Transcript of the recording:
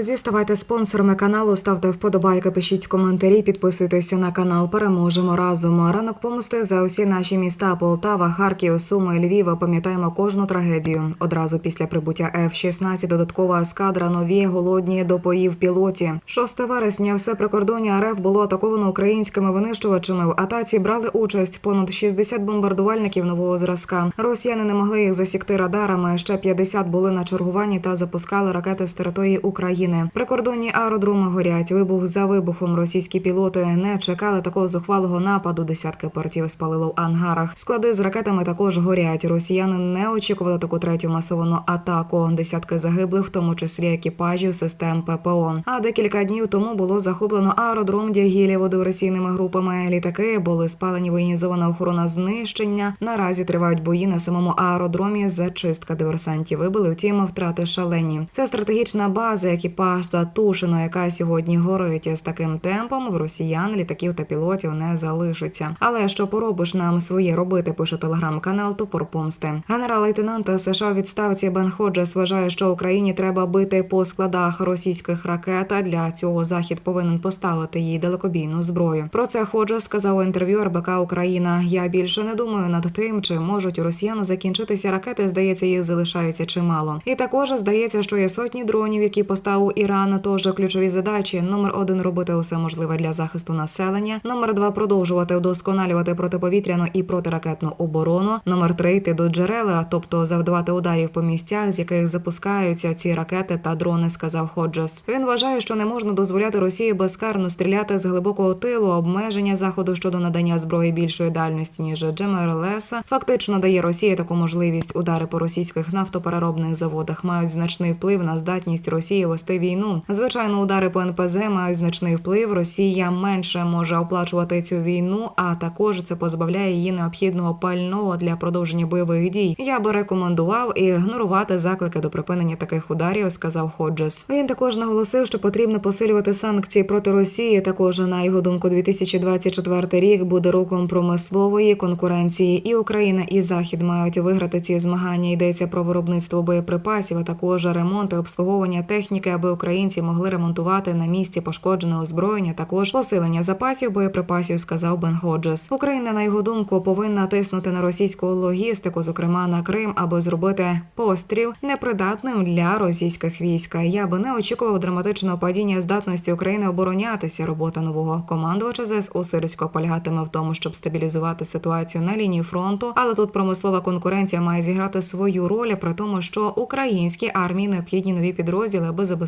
Друзі, ставайте спонсорами каналу, ставте вподобайки, пишіть коментарі, підписуйтеся на канал. Переможемо разом. Ранок помсти за усі наші міста Полтава, Харків, Суми, Львів. Пам'ятаємо кожну трагедію. Одразу після прибуття F-16 додаткова ескадра нові голодні до поїв пілоті. 6 вересня все прикордоння РФ було атаковано українськими винищувачами. В атаці брали участь понад 60 бомбардувальників нового зразка. Росіяни не могли їх засікти радарами. Ще 50 були на чергуванні та запускали ракети з території України. Прикордонні аеродроми горять. Вибух за вибухом. Російські пілоти не чекали такого зухвалого нападу. Десятки портів спалило в ангарах. Склади з ракетами також горять. Росіяни не очікували таку третю масовану атаку. Десятки загиблих, в тому числі екіпажів систем ППО. А декілька днів тому було захоплено аеродром Дягілєво диверсійними групами. Літаки були спалені. Воєнізована охорона знищення. Наразі тривають бої на самому аеродромі. Зачистка диверсантів вибили. Втім, втрати шалені. Це стратегічна база екіпаж Затушино, яка сьогодні горить. З таким темпом в росіян літаків та пілотів не залишиться. Але що поробиш нам своє робити? Пише телеграм-канал Топор Помсти. Генерал-лейтенант США у відставці Бен Ходжес вважає, що Україні треба бити по складах російських ракет. Для цього захід повинен поставити їй далекобійну зброю. Про це Ходжес сказав у інтерв'ю РБК Україна. Я більше не думаю над тим, чи можуть у росіян закінчитися ракети. Здається, їх залишається чимало. І також здається, що є сотні дронів, які поставив Іран. Тож ключові задачі: номер один робити усе можливе для захисту населення. Номер два продовжувати вдосконалювати протиповітряну і протиракетну оборону. Номер три йти до джерела, тобто завдавати ударів по місцях, з яких запускаються ці ракети та дрони. Сказав Ходжес. Він вважає, що не можна дозволяти Росії безкарно стріляти з глибокого тилу. Обмеження заходу щодо надання зброї більшої дальності ніж ДЖМРЛС фактично дає Росії таку можливість. Удари по російських нафтопереробних заводах мають значний вплив на здатність Росії вести війну. Звичайно, удари по НПЗ мають значний вплив. Росія менше може оплачувати цю війну, а також це позбавляє її необхідного пального для продовження бойових дій. Я би рекомендував ігнорувати заклики до припинення таких ударів, сказав Ходжес. Він також наголосив, що потрібно посилювати санкції проти Росії. Також на його думку, 2024 рік буде роком промислової конкуренції, і Україна і Захід мають виграти ці змагання. Йдеться про виробництво боєприпасів, а також ремонт і обслуговування техніки, аби українці могли ремонтувати на місці пошкодженого озброєння. Також посилення запасів боєприпасів, сказав Бен Ходжес. Україна, на його думку, повинна тиснути на російську логістику, зокрема на Крим, аби зробити постріл непридатним для російських військ. Я би не очікував драматичного падіння здатності України оборонятися. Робота нового командувача ЗСУ Сирського полягатиме в тому, щоб стабілізувати ситуацію на лінії фронту. Але тут промислова конкуренція має зіграти свою роль, при тому, що українській армії необхідні нові підрозділи, аби